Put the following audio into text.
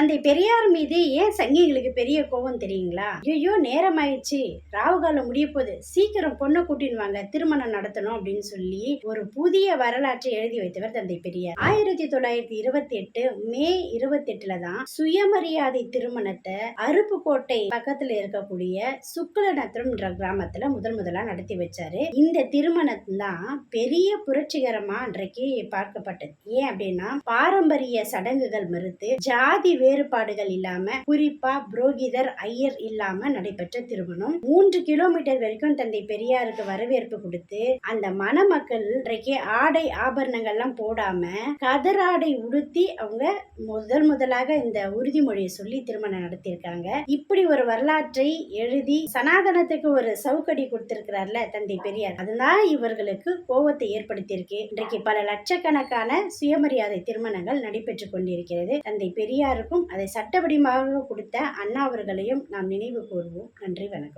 தந்தை பெரியார் மீது ஏன் சங்கிகளுக்கு பெரிய கோபம் தெரியுங்களா? ஐயோ நேரம் ஆயிடுச்சு ராவுகாலம் முடிய போகுது சீக்கிரம் பொண்ணை கூட்டின்னு வாங்க. திருமணம் நடத்தணும் அப்படின்னு சொல்லி ஒரு புதிய வரலாற்றை எழுதி வைத்தவர் தந்தை பெரியார். ஆயிரத்தி தொள்ளாயிரத்தி இருபத்தி எட்டு மே இருபத்தி எட்டுல தான் சுயமரியாதை திருமணத்தை அருப்புக்கோட்டை பக்கத்துல இருக்கக்கூடிய சுக்குலநத்தம் என்ற கிராமத்துல முதல் முதலா நடத்தி வச்சாரு. இந்த திருமணம் தான் பெரிய புரட்சிகரமா அன்றைக்கு பார்க்கப்பட்டது. ஏன் அப்படின்னா பாரம்பரிய சடங்குகள் மறுத்து ஜாதி வேறுபாடுகள் இல்லாம குறிப்பா புரோகிதர் ஐயர் இல்லாம நடைபெற்ற திருமணம். மூன்று கிலோமீட்டர் வரைக்கும் தந்தை பெரியாருக்கு வரவேற்பு கொடுத்து அந்த மணமக்கள் இன்றைக்கு ஆடை ஆபரணங்கள்லாம் போடாம கதராடை உடுத்தி அவங்க முதல் முதலாக இந்த உறுதிமொழியை சொல்லி திருமணம் நடத்தியிருக்காங்க. இப்படி ஒரு வரலாற்றை எழுதி சனாதனத்துக்கு ஒரு சவுக்கடி கொடுத்திருக்கிறார்ல தந்தை பெரியார். அதுதான் இவர்களுக்கு கோபத்தை ஏற்படுத்தியிருக்கு. இன்றைக்கு பல லட்சக்கணக்கான சுயமரியாதை திருமணங்கள் நடைபெற்று கொண்டிருக்கிறது. தந்தை பெரியாருக்கும் அதை சட்டவடிமாக கொடுத்த அண்ணா அவர்களையும் நாம் நினைவு கூறுவோம் நன்றி வணக்கம்.